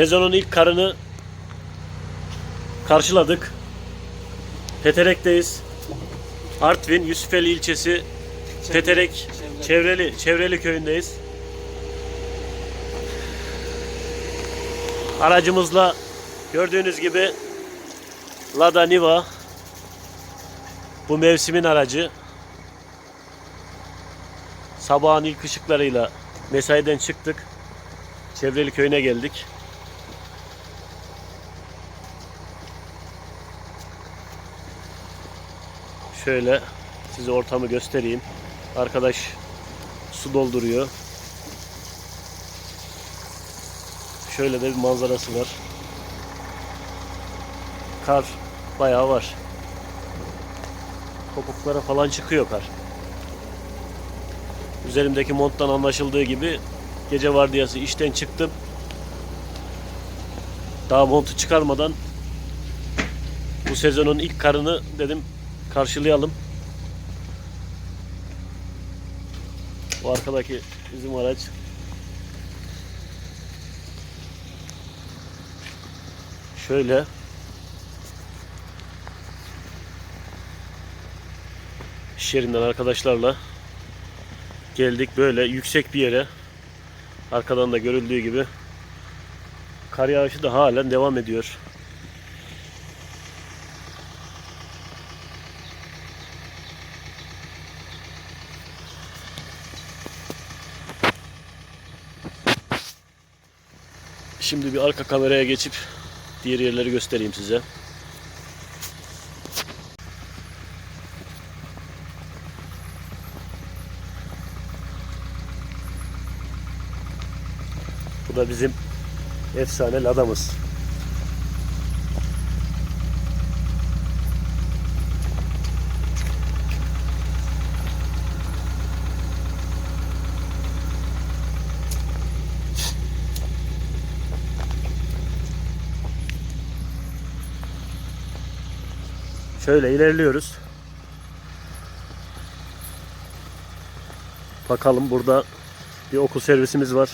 Sezonun ilk karını karşıladık. Peterek'teyiz. Artvin Yusufeli ilçesi Peterek Çevreli Çevreli köyündeyiz. Aracımızla gördüğünüz gibi Lada Niva bu mevsimin aracı. Sabahın ilk ışıklarıyla mesaiden çıktık. Çevreli köyüne geldik. Şöyle size ortamı göstereyim. Arkadaş su dolduruyor. Şöyle de bir manzarası var. Kar bayağı var. Topuklara falan çıkıyor kar. Üzerimdeki monttan anlaşıldığı gibi gece vardiyası işten çıktım. Daha montu çıkarmadan bu sezonun ilk karını dedim karşılayalım. Bu arkadaki bizim araç. Şöyle iş yerinden arkadaşlarla geldik böyle yüksek bir yere. Arkadan da görüldüğü gibi kar yağışı da halen devam ediyor. Şimdi bir arka kameraya geçip diğer yerleri göstereyim size. Bu da bizim efsane ladamız. Şöyle ilerliyoruz. Bakalım burada bir okul servisimiz var.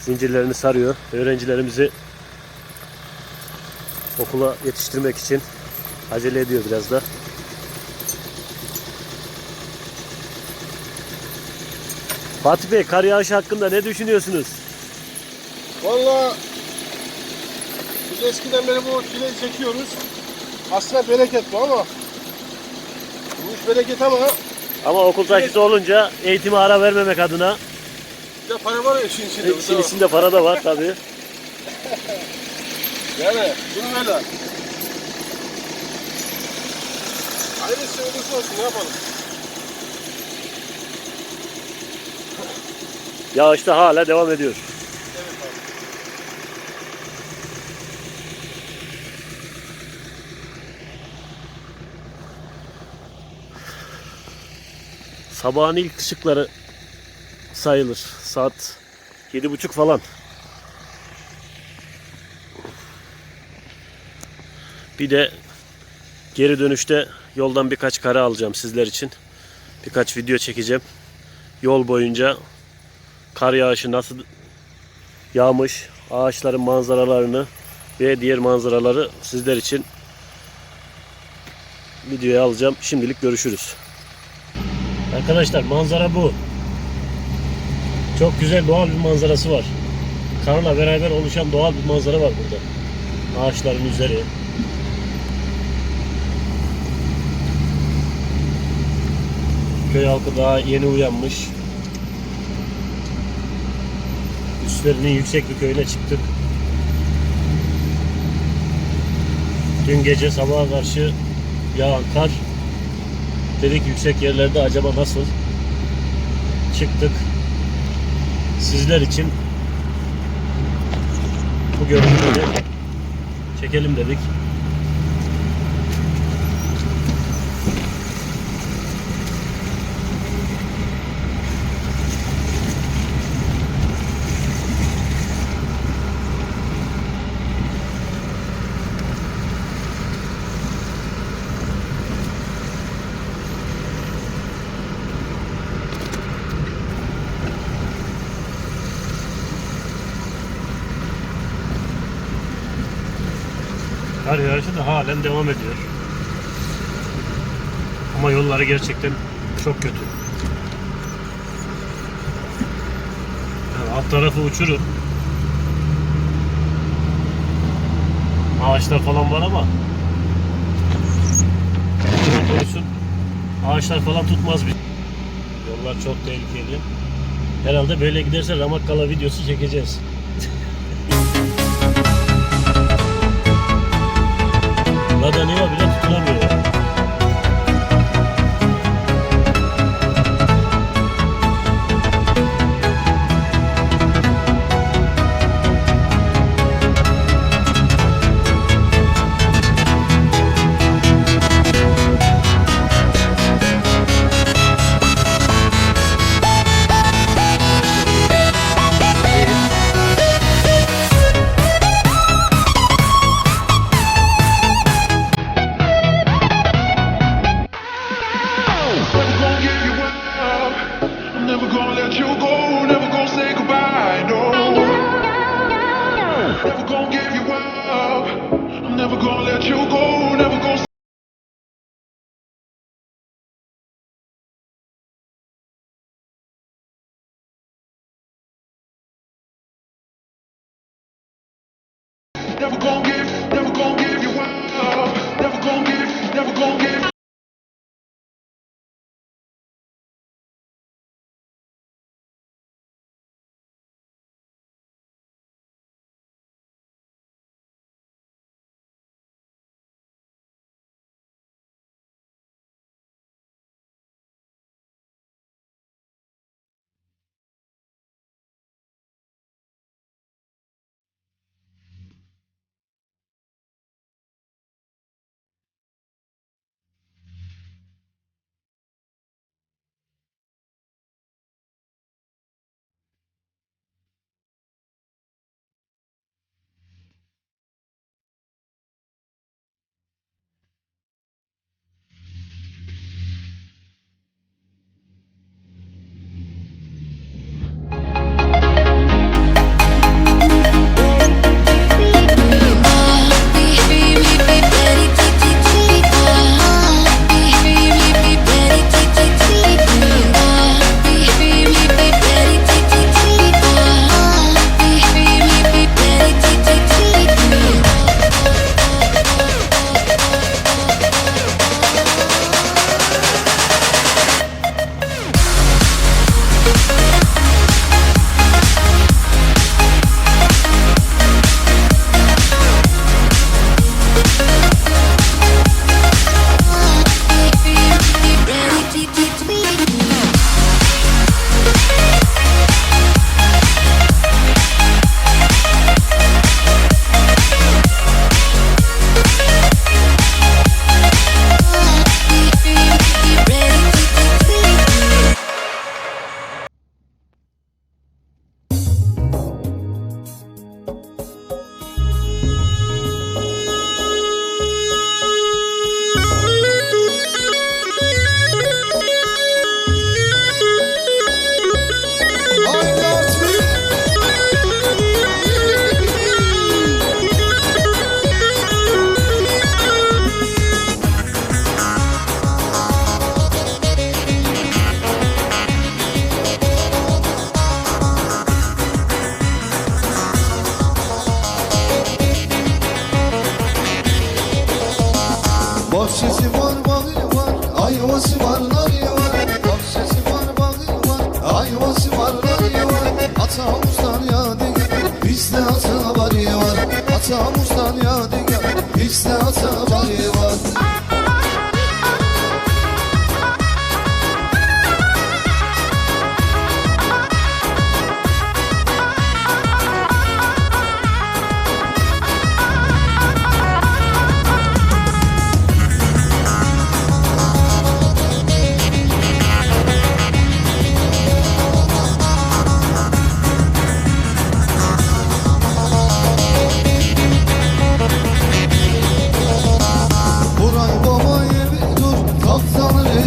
Zincirlerini sarıyor. Öğrencilerimizi okula yetiştirmek için acele ediyor biraz da. Fatih Bey kar yağışı hakkında ne düşünüyorsunuz? Valla biz eskiden beri bu çileyi çekiyoruz. Aslında bereket bu ama bu iş bereket ama Ama okul taşısı olunca eğitime ara vermemek adına bir de para var ya işin içinde. bu işin da- içinde para da var tabii. Yani bunun öyle. Hayırlısı olursa olsun ne yapalım. Yağış da hala devam ediyor. Sabahın ilk ışıkları sayılır. Saat yedi buçuk falan. Bir de geri dönüşte yoldan birkaç kare alacağım sizler için. Birkaç video çekeceğim. Yol boyunca kar yağışı nasıl yağmış, ağaçların manzaralarını ve diğer manzaraları sizler için videoya alacağım. Şimdilik görüşürüz. Arkadaşlar manzara bu. Çok güzel doğal bir manzarası var. Karla beraber oluşan doğal bir manzara var burada. Ağaçların üzeri. Köy halkı daha yeni uyanmış. Üstlerinin yüksek bir köyüne çıktık. Dün gece sabaha karşı yağan kar Dedik yüksek yerlerde acaba nasıl? Çıktık. Sizler için bu görüntüleri çekelim dedik. Kar yağışı da halen devam ediyor. Ama yolları gerçekten çok kötü. Yani alt tarafı uçurum. Ağaçlar falan var ama korusun ağaçlar falan tutmaz bir. Yollar çok tehlikeli. Herhalde böyle giderse Ramakkala videosu çekeceğiz. Lada Niva bile tutulamıyor. Never gonna give,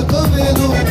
comer no oh. pé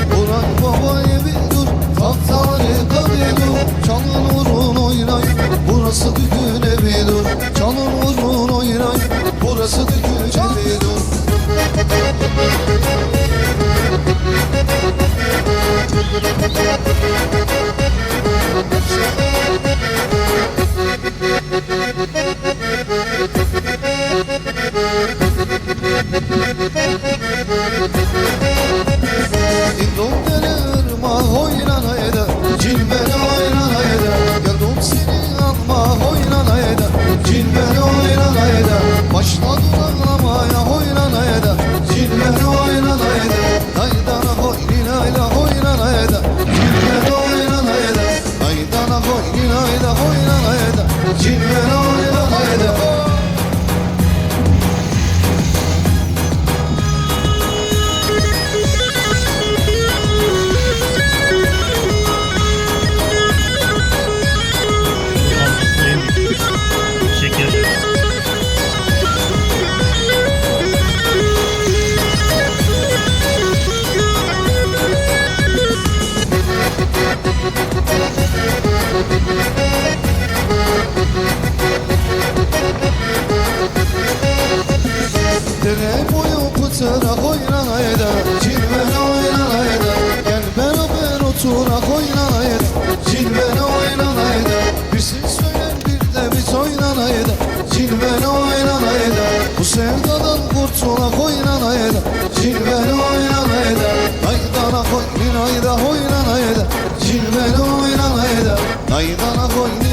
Çolak oynan ayda Cilveli oynan ayda Aydana koy bin ayda oynan ayda Cilveli oynan ayda Aydana koy